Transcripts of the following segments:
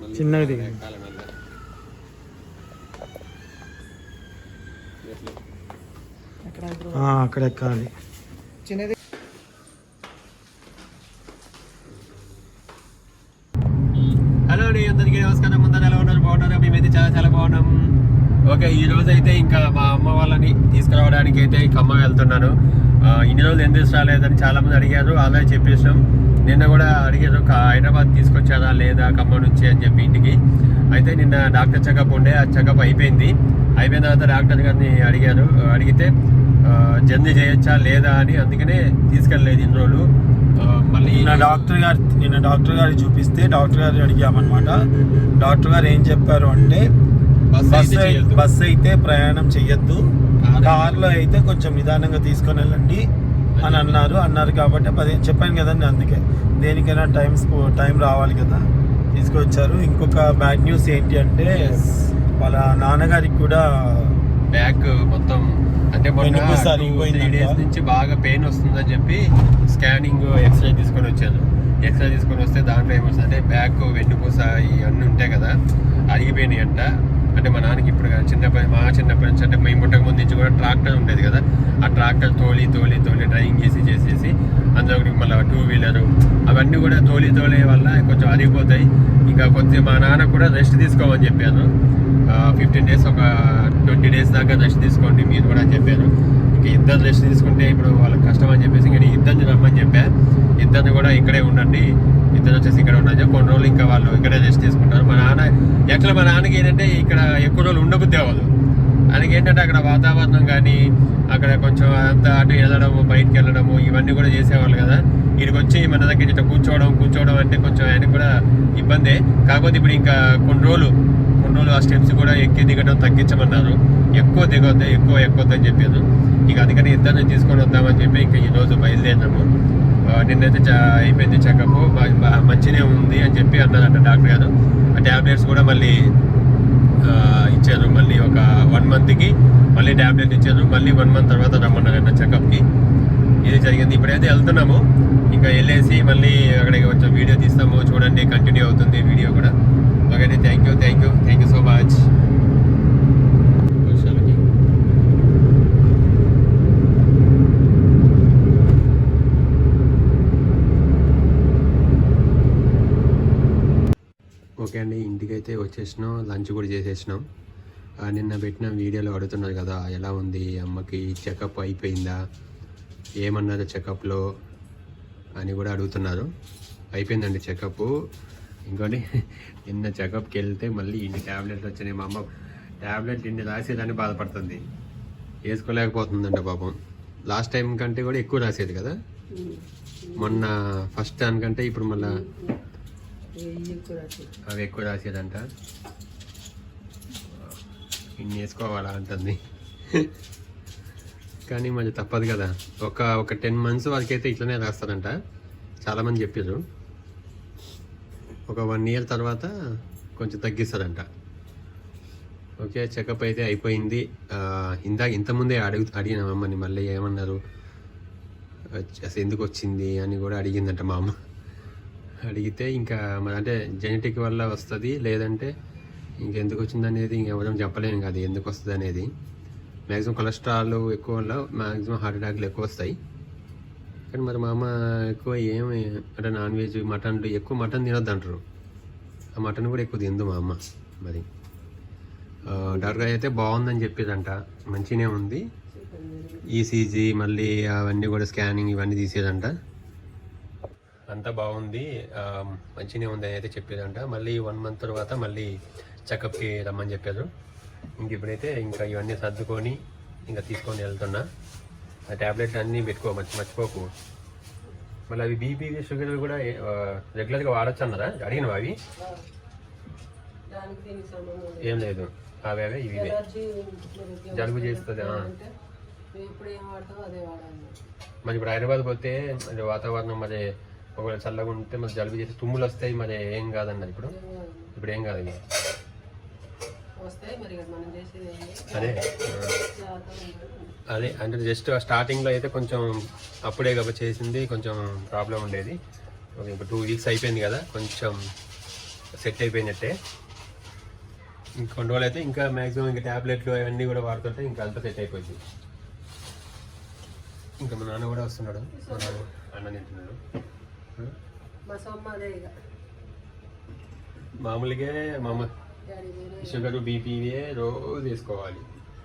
మళ్ళీ చిన్నగా దిగు. ఎక్కాలి మళ్ళీ. ఎట్లా? ఆ, అక్కడ ఎక్కాలి. చిన్నది హలో అండి అందరికీ నమస్కారం. ముందర ఎలా ఉన్నారు? బాగున్నారు? మేమైతే చాలా చాలా బాగున్నాం. ఓకే ఈ రోజు అయితే ఇంకా మా అమ్మ వాళ్ళని తీసుకురావడానికి అయితే ఖమ్మం వెళ్తున్నాను. ఇన్ని రోజులు ఎందుకు రాలేదని చాలా మంది అడిగారు. అలాగే చెప్పేసాం నిన్న కూడా అడిగారు "కా- హైదరాబాద్ తీసుకొచ్చారా లేదా ఖమ్మం నుంచి? అని చెప్పి ఇంటికి. అయితే నిన్న డాక్టర్ చెకప్ ఉండే ఆ చెకప్ అయిపోయింది. అయిపోయిన తర్వాత డాక్టర్ గారిని అడిగారు అడిగితే జర్నీ చేయొచ్చా లేదా అని అందుకనే తీసుకెళ్ళలేదు ఇన్ని రోజులు. మళ్ళీ నిన్న డాక్టర్ గారు నిన్న డాక్టర్ గారు చూపిస్తే డాక్టర్ గారిని అడిగామన్నమాట. డాక్టర్ గారు ఏం చెప్పారు అంటే బస్ బస్ అయితే చేయొద్దు. బస్ అయితే ప్రయాణం చెయ్యొద్దు. కారు కార్లో అయితే కొంచెం నిదానంగా తీసుకొని వెళ్ళండి. అని అన్నారు అన్నారు కాబట్టి పది చెప్పాను కదండి అందుకే. దేనికైనా టైం టైం రావాలి కదా. తీసుకొచ్చారు. ఇంకొక బ్యాడ్ న్యూస్ ఏంటి అంటే వాళ్ళ నాన్నగారికి కూడా బ్యాక్ మొత్తం అంటే అరిగిపోయిందంట. డేస్ నుంచి బాగా పెయిన్ వస్తుందని చెప్పి స్కానింగ్ ఎక్స్రే తీసుకొని వచ్చాను ఎక్స్రే తీసుకొని వస్తే దాంట్లో ఏమొస్తుంది అంటే బ్యాక్ వెన్నుపూస ఇవన్నీ ఉంటాయి కదా అరిగిపోయినాయి అంట అంటే మా నాన్నకి ఇప్పుడు చిన్నప్పటి మా చిన్నప్పటి నుంచి అంటే మేము పుట్టక ముందు నుంచి కూడా ట్రాక్టర్ ఉండేది కదా. ఆ ట్రాక్టర్ తోలి తోలి తోలి డ్రైవింగ్ చేసి చేసేసి అందులో మళ్ళీ టూ వీలర్ అవన్నీ కూడా తోలి తోలే వల్ల కొంచెం అరిగిపోతాయి. ఇంకా కొద్దిగా మా నాన్న కూడా రెస్ట్ తీసుకోమని చెప్పాను. ఫిఫ్టీన్ డేస్ ఒక ట్వంటీ డేస్ దాకా రెస్ట్ తీసుకోండి మీరు కూడా చెప్పాను. ఇంకా ఇద్దరు రెస్ట్ తీసుకుంటే ఇప్పుడు వాళ్ళకి కష్టం అని చెప్పేసి ఇంకా నేను ఇద్దరిని రమ్మని చెప్పా. ఇద్దరిని కూడా ఇక్కడే ఉండండి. ఇద్దరు వచ్చేసి ఇక్కడ ఉండొచ్చు కొన్ని రోజులు ఇంకా వాళ్ళు ఇక్కడే రెస్ట్ తీసుకుంటారు. మా నాన్న యాక్చువల్ మా నాన్నకి ఏంటంటే ఇక్కడ ఎక్కువ రోజులు ఉండబుద్ధి అవ్వదు. ఆయనకి ఏంటంటే అక్కడ వాతావరణం కానీ అక్కడ కొంచెం అంతా అటు వెళ్ళడము బయటికి వెళ్ళడము ఇవన్నీ కూడా చేసేవాళ్ళు కదా. ఇక్కడికి వచ్చి మన దగ్గర ఇట్లా కూర్చోవడం కూర్చోవడం అంటే కొంచెం ఆయనకు కూడా ఇబ్బందే. కాకపోతే ఇప్పుడు ఇంకా కొన్ని రోజులు కొన్ని ఆ స్టెప్స్ కూడా ఎక్కి దిగడం తగ్గించమన్నారు. ఎక్కువ దిగొద్దు ఎక్కువ ఎక్కొద్దు అని చెప్పారు. ఇక అందుకని ఇద్దరిని తీసుకొని వద్దామని చెప్పి ఇంకా ఈరోజు బయలుదేరినాము. నిన్నైతే అయిపోయింది చెకప్ మంచినే ఉంది అని చెప్పి అన్నారంట డాక్టర్ గారు. ఆ ట్యాబ్లెట్స్ కూడా మళ్ళీ ఇచ్చారు. మళ్ళీ ఒక వన్ మంత్కి మళ్ళీ ట్యాబ్లెట్ ఇచ్చారు. మళ్ళీ వన్ మంత్ తర్వాత రమ్మన్నారంట చెకప్కి ఇది జరిగింది. ఇప్పుడైతే వెళ్తున్నాము. ఇంకా వెళ్ళేసి మళ్ళీ అక్కడికి కొంచెం వీడియో తీస్తాము. చూడండి కంటిన్యూ అవుతుంది వీడియో కూడా. Okay thank you thank you thank you so much okay అండి ఇంటికైతే వచ్చేసినాం లంచ్ కూడా చేసేసినాం. ఆ, నిన్న పెట్టిన వీడియోలో అడుగుతున్నారు కదా ఎలా ఉంది అమ్మకి చెకప్ అయిపోయిందా ఏమన్నారు చెకప్లో అని కూడా అడుగుతున్నారు. అయిపోయిందండి చెకప్. ఇంకోటి నిన్న చెకప్కి వెళ్తే మళ్ళీ ఇన్ని ట్యాబ్లెట్లు వచ్చినాయి మా అమ్మ. ట్యాబ్లెట్ ఇన్ని రాసేదని బాధపడుతుంది. వేసుకోలేకపోతుందంట పాపం. లాస్ట్ టైం కంటే కూడా ఎక్కువ రాసేది కదా? మొన్న ఫస్ట్ దానికంటే ఇప్పుడు మళ్ళీ అవి ఎక్కువ రాసేదంట. ఇన్ని వేసుకోవాలా అంటుంది. కానీ మరి తప్పదు కదా. ఒక ఒక టెన్ మంత్స్ వరకు అయితే ఇట్లనే రాస్తారంట. చాలామంది చెప్పారు ఒక వన్ ఇయర్ తర్వాత కొంచెం తగ్గిస్తారంట ఓకే చెకప్ అయితే అయిపోయింది. ఇందాక ఇంతకుముందే అడుగు అడిగిన అమ్మని మళ్ళీ ఏమన్నారు? అసలు ఎందుకు వచ్చింది అని కూడా అడిగిందంట మా అమ్మ. అడిగితే ఇంకా మరి అంటే జెనెటిక్ వల్ల వస్తుంది లేదంటే ఇంకెందుకు వచ్చింది అనేది ఇంకెవరం చెప్పలేను కదా ఎందుకు వస్తుంది అనేది. మ్యాక్సిమం కొలెస్ట్రాల్ ఎక్కువ వల్ల మ్యాక్సిమం హార్ట్ అటాక్లు ఎక్కువ వస్తాయి. కానీ మరి మా అమ్మ ఎక్కువ ఏమి అంటే నాన్ వెజ్ మటన్ ఎక్కువ మటన్ తినొద్దు అంటారు ఆ మటన్ కూడా ఎక్కువ తిందు మా అమ్మ మరి. ఆ, డాక్టర్ గారు అయితే బాగుందని చెప్పేదంట మంచిగానే ఉంది. ఈసీజీ మళ్ళీ అవన్నీ కూడా స్కానింగ్ ఇవన్నీ తీసేదంట. అంతా బాగుంది. ఆ, మంచిగానే ఉంది అని అయితే చెప్పేదంట మళ్ళీ వన్ మంత్ తర్వాత మళ్ళీ చెకప్కి రమ్మని చెప్పారు. ఇంక ఇప్పుడైతే ఇంకా ఇవన్నీ సర్దుకొని ఇంకా తీసుకొని వెళ్తున్నా. ఆ ట్యాబ్లెట్ అన్నీ పెట్టుకో మర్చి మర్చిపోకు. మళ్ళీ అవి బీపీ షుగర్ కూడా రెగ్యులర్గా వాడచ్చు అన్నారా? అడిగినవా అవి. ఏం లేదు. అవే అవే ఇవి జలుబు చేస్తుంది? మరి ఇప్పుడు హైదరాబాద్ పోతే మరి వాతావరణం మరి ఒకవేళ చల్లగా ఉంటే మరి జలుబు చేసి తుమ్ములు వస్తాయి మరి ఏం కాదన్నారు ఇప్పుడు. ఇప్పుడు ఏం కాదు. అదే. అదే అంటే జస్ట్ స్టార్టింగ్లో అయితే కొంచెం అప్పుడే కాబట్టి చేసింది కొంచెం ప్రాబ్లం ఉండేది. ఓకే ఇప్పుడు టూ వీక్స్ అయిపోయింది కదా కొంచెం సెట్ అయిపోయినట్టే. ఇంకొన్ని రోజులు అయితే ఇంకా మ్యాక్సిమం ఇంకా ట్యాబ్లెట్లు అవన్నీ కూడా వాడుతుంటే ఇంకా అంతా సెట్ అయిపోయింది. ఇంకా మా నాన్న కూడా వస్తున్నాడు. అన్నం తింటున్నాడు. మామూలుగా మా అమ్మ డాడీ వేరే షుగర్ బీపీ ఇవే రోజు తీసుకోవాలి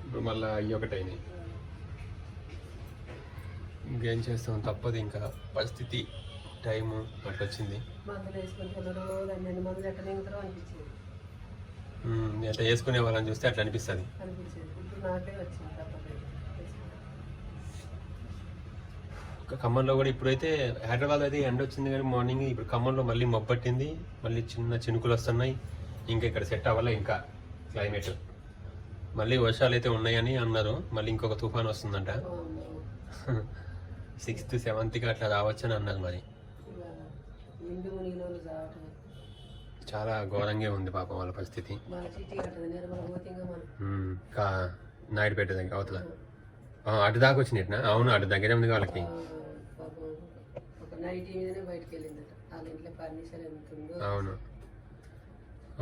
ఇప్పుడు మళ్ళీ అవి ఒకటి అయినాయి ఇంకేం చేస్తాం? తప్పదు ఇంకా. పరిస్థితి టైము అట్లా వచ్చింది అట్లా వేసుకునే వాళ్ళని చూస్తే అట్లా అనిపిస్తుంది. ఖమ్మంలో కూడా ఇప్పుడైతే హైదరాబాద్ అయితే ఎండ వచ్చింది కానీ మార్నింగ్ ఇప్పుడు ఖమ్మంలో మళ్ళీ మబ్బట్టింది మళ్ళీ చిన్న చినుకులు వస్తున్నాయి. ఇంకా ఇక్కడ సెట్ అవ్వాలి ఇంకా క్లైమేట్. మళ్ళీ వర్షాలు అయితే ఉన్నాయని అన్నారు. మళ్ళీ ఇంకొక తుఫాన్ వస్తుందంట. సిక్స్త్ సెవెంత్కి అట్లా రావచ్చని అన్నారు మరి. చాలా ఘోరంగా ఉంది పాపం వాళ్ళ పరిస్థితి. కా నాయుడుపేట దగ్గర అవతల. అటు దాకా వచ్చినట్నా అవును అటు దగ్గరే ఉంది వాళ్ళకి. అవును.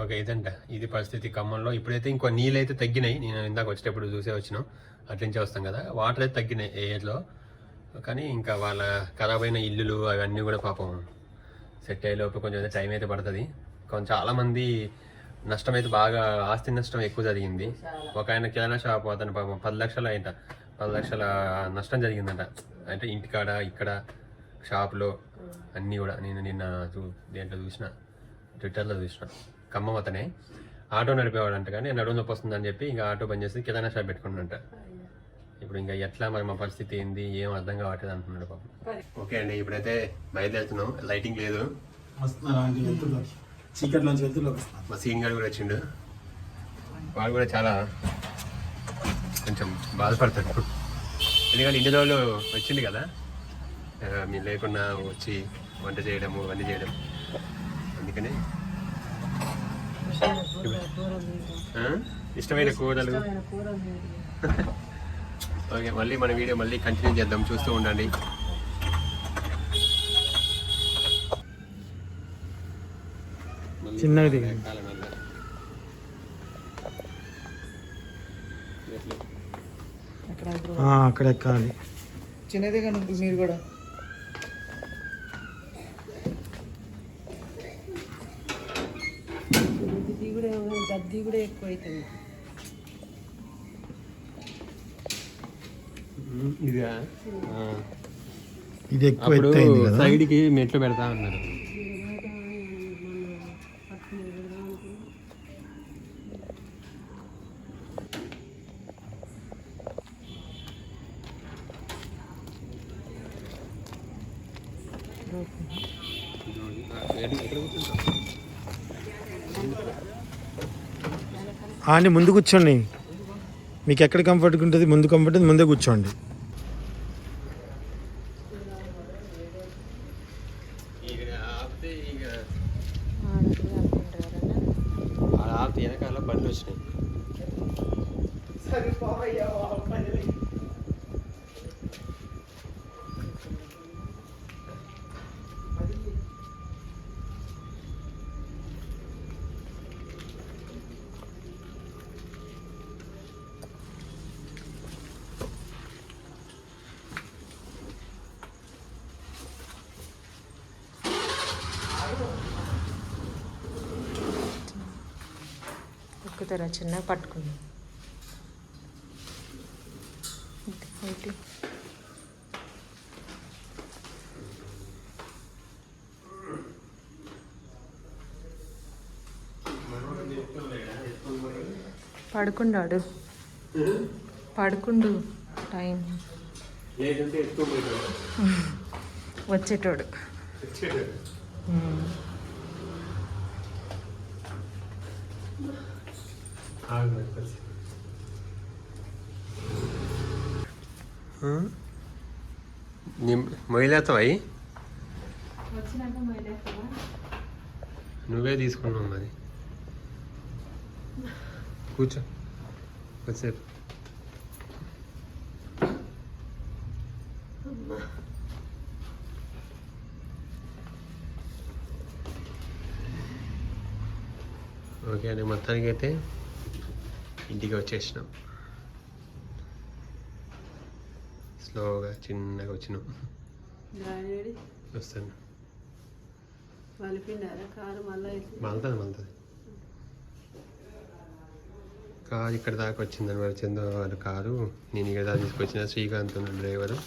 ఓకే ఇదంట ఇది పరిస్థితి ఖమ్మంలో. ఇప్పుడైతే ఇంకో నీళ్ళు అయితే తగ్గినాయి. నేను ఇందాక వచ్చేటప్పుడు చూసే వచ్చినాం. అట్నుంచే వస్తాం కదా. వాటర్ అయితే తగ్గినాయి ఏ ఏరియాలో కానీ ఇంకా వాళ్ళ ఖరాబ్ అయిన ఇల్లులు అవన్నీ కూడా పాపం సెట్ అయ్యే లోపు కొంచెం టైం అయితే పడుతుంది. కొంచెం చాలామంది నష్టం అయితే బాగా ఆస్తి నష్టం ఎక్కువ జరిగింది. ఒక ఆయన కిరాణా షాప్ అతను పాపం పది లక్షలు అయింట. పది లక్షల నష్టం జరిగిందంట. అంటే ఇంటికాడ ఇక్కడ షాప్లో అన్నీ కూడా నేను నిన్న చూ దేంట్లో చూసిన ట్విట్టర్లో చూసిన ఖమ్మం అతనే. ఆటో నడిపేవాడంట కానీ నడుము నొప్పి వస్తుందని చెప్పి ఇంకా ఆటో బంద్ చేసి కిరాణా షాప్ పెట్టుకున్నంట ఇప్పుడు ఇంకా ఎట్లా మరి మా పరిస్థితి ఏంది? ఏం అర్థం కావట్లేదు అంటున్నాడు పాపం. ఓకే అండి ఇప్పుడైతే బయలుదేరుతున్నాం. లైటింగ్ లేదు. చీకటి నుంచి వెళ్తున్నారు మా సీన్ గారు కూడా వచ్చిండు. వాడు కూడా చాలా కొంచెం బాధపడతాడు. ఎందుకంటే ఇన్ని రోజులు వచ్చింది కదా. మీరు లేకుండా వచ్చి వంట చేయడము అన్నీ చేయడం. అందుకని? ఇష్టమైన కూరలు. ఓకే మళ్ళీ మన వీడియో మళ్ళీ కంటిన్యూ చేద్దాం. చూస్తూ ఉండండి? ఆ, అక్కడ ఎక్కాలి. చిన్నదే కానీ మీరు కూడా. ఇది కూడా గద్ది కూడా ఎక్కువ అవుతుంది ఇదా. ఇది ఎక్కువ అప్పుడు ఎత్తు అయింది కదా? సైడ్కి మెట్లు పెడతా అన్నారు ఆంటీ ముందు కూర్చోండి. మీకు ఎక్కడ కంఫర్ట్గా ఉంటుంది? ముందు కంఫర్ట్ ఉంది ముందే కూర్చోండి. ఎక్కుతారా చిన్నగా పట్టుకుంది. ఒకటి పడుకున్నాడు పడుకుండు టైం. పోయినాడు వచ్చేటోడు. అయి? నువ్వే తీసుకున్నావు మరి. కూర్చో. కొద్దిసేపు. ఓకే అండి మొత్తానికి అయితే ఇంటికి వచ్చేసినాం. స్లోగా చిన్నగా వచ్చినాం. వస్తాను. మలుతుంది మలుతుంది. కారు ఇక్కడ దాకా వచ్చిందని మరి చంద్ర వాళ్ళ కారు. నేను ఇక్కడ దాకా తీసుకొచ్చిన శ్రీకాంత్ ఉన్న డ్రైవరు.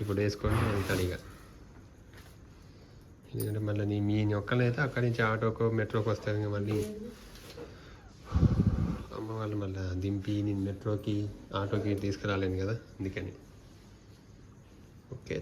ఇప్పుడు వేసుకొని వెళ్తాడు ఇక. ఎందుకంటే మళ్ళీ నీ మీ ఒక్కనైతే అక్కడి నుంచి ఆటోకో మెట్రోకి వస్తాను ఇంకా మళ్ళీ. వాళ్ళు మళ్ళీ దింపి నేను మెట్రోకి ఆటోకి తీసుకురాలేను కదా అందుకని. ఓకే.